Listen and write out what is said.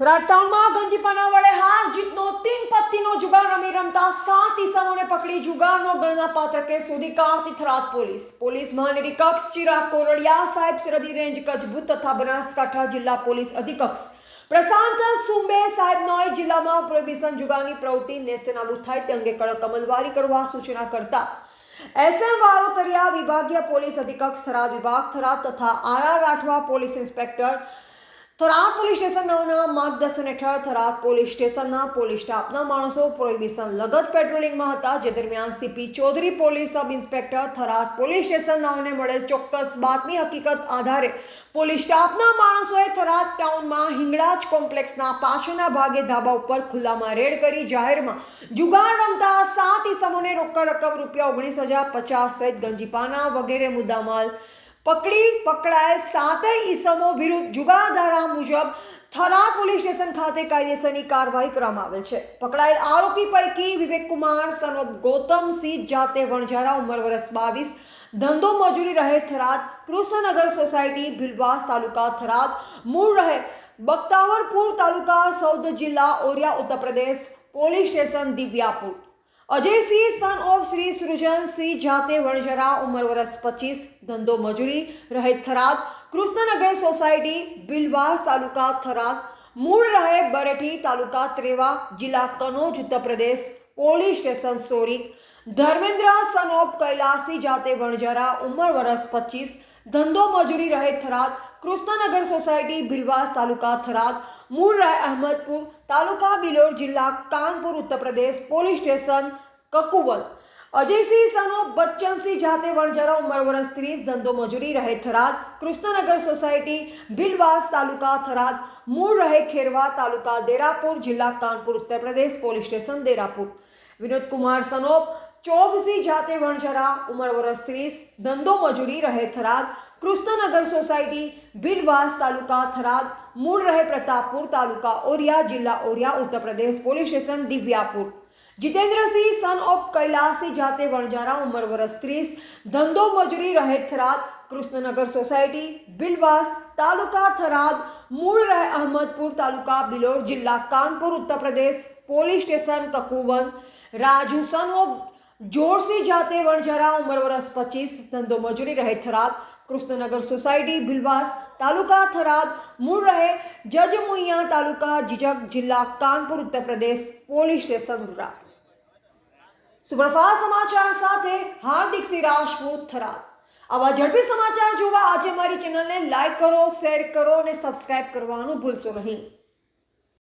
થરાદ ટાઉનમાં ગંજીપાના વડે હાર જીતનો તીન પત્તીનો જુગાર રમી રમતા સાત ઈસમોને પકડી જુગારનો ગણનાપાત્ર કેસ શોધી કાઢતી થરાદ પોલીસ. પોલીસ મહાનિરીક્ષક ચિરાગ કોરડિયા, સાહેબ સરહદી રેન્જ કચ્છ ભૂત તથા બનાસકાંઠા જિલ્લા પોલીસ અધિક્ષક પ્રશાંત સુંબે સાહેબ નોય જિલ્લામાં પ્રોહિબિશન જુગારની પ્રવૃત્તિ નેસ્તનાબૂદ થાય તે અંગે કડક અમલવારી કરવા સૂચના કરતા. એસએમ વારોતરિયા વિભાગીય પોલીસ અધિક્ષક થરાદ વિભાગ, થરાદ તથા RR Rathwa police inspector Tharad police station નવના માર્ગદર્શન હેઠળ થરાદ પોલીસ સ્ટેશનના પોલીસ સ્ટાફના માણસો પ્રોહિબિશન લગત પેટ્રોલિંગમાં હતા, જે દરમિયાન CP Chaudhary police sub inspector Tharad police station નાવને મળેલ ચોક્કસ બાતમી હકીકત આધારે પોલીસ સ્ટાફના માણસોએ થરાદ ટાઉનમાં હિંગળાજ કોમ્પ્લેક્સના પાછળના ભાગે ધાબા ઉપર ખુલ્લામાં રેડ કરી જાહેરમાં જુગાર રમતા સાત ઇસમોને રોકડ રકમ રૂપિયા ઓગણીસ હજાર પચાસ સહિત ગંજીપાના વગેરે મુદ્દામાલ પકડી પકડાયેલ સાતેય ઈસમો વિરુદ્ધ જુગાર ધારા મુજબ થરાદ પોલીસ સ્ટેશન ખાતે કાયદેસરની કાર્યવાહી કરવામાં આવેલ છે. પકડાયેલ આરોપી પૈકી વિવેક કુમાર સન ગૌતમસિંહ જાતે વણઝારા, ઉંમર વર્ષ બાવીસ, ધંધો મજૂરી રહે થરાદ, કૃષ્ણનગર સોસાયટી, ભીલવાસ તાલુકા થરાદ, મૂળ રહે બખ્તાવરપુર તાલુકા, સૌદ જિલ્લા, Auraiya, Uttar Pradesh, police station Divyapur. Ajaysinh son of Shri Srujansinh જાતે વણઝરા, ઉંમર વર્ષ પચીસ, ધંધો મજૂરી, રહે થરાદ, કૃષ્ણનગર સોસાયટી, બિલવાસ તાલુકા થરાદ, મૂળ રહે બરેઠી તાલુકા ત્રેવા, જિલ્લા Kannauj Uttar Pradesh police station sorry. Dharmendra son of Kailasi, જાતે વણઝરા, ઉંમર વર્ષ પચીસ, ધંધો મજૂરી રહે થરાદ, કૃષ્ણનગર સોસાયટી, બિલવાસ તાલુકા થરાદ મૂળ રાય અહમદપુર તાલુકા બિલોર જિલ્લા Kanpur, Uttar Pradesh police station Kakuvan Ajaysinh son of Bachchansinh જાતે વણઝારા ઉંમર વર્ષ ત્રીસ, ધંધો મજૂરી રહે થરાદ, કૃષ્ણનગર સોસાયટી ભીલવાસ તાલુકા થરાદ, મૂળ રહે ખેરવા તાલુકા દેરાપુર, જિલ્લા Kanpur, Uttar Pradesh police station, Derapur. Vinod Kumar son of Chobsinh જાતે વણઝરા ઉંમર વર્ષ ત્રીસ, ધંધો મજૂરી રહે થરાદ, કૃષ્ણનગર સોસાયટી ભીલવાસ તાલુકા થરાદ મૂળ રહે પ્રતાપપુર તાલુકા ઓરિયા, જિલ્લા Auraiya, Uttar Pradesh police station Divyapur. Jitendrasinh son of Kailasi જાતે વણઝારા ઉંમર વર્ષ ત્રીસ, ધંધો મજૂરી રહે થરાદ, કૃષ્ણનગર સોસાયટી, બિલવાસ તાલુકા થરાદ, મૂળ રહે અહમદપુર તાલુકા બિલોર જિલ્લા Kanpur, Uttar Pradesh police station Kakuvan. Raju son of Jorsi જાતે વણઝારા ઉંમર વર્ષ પચીસ, ધંધો મજૂરી રહે થરાદ કૃષ્ણનગર સોસાયટી ભિલવાસ તાલુકા થરાદ, મૂળ રહે જજમુઈયા તાલુકા, જીજક જિલ્લા Kanpur, Uttar Pradesh police station, રૂરા. Superfast સમાચાર સાથે હાર્દિક સિંહ રાજપૂત થરાદ. આવા ઝડપી સમાચાર જોવા આજે મારી ચેનલને લાઈક કરો, શેર કરો અને સબસ્ક્રાઇબ કરવાનું ભૂલશો નહીં.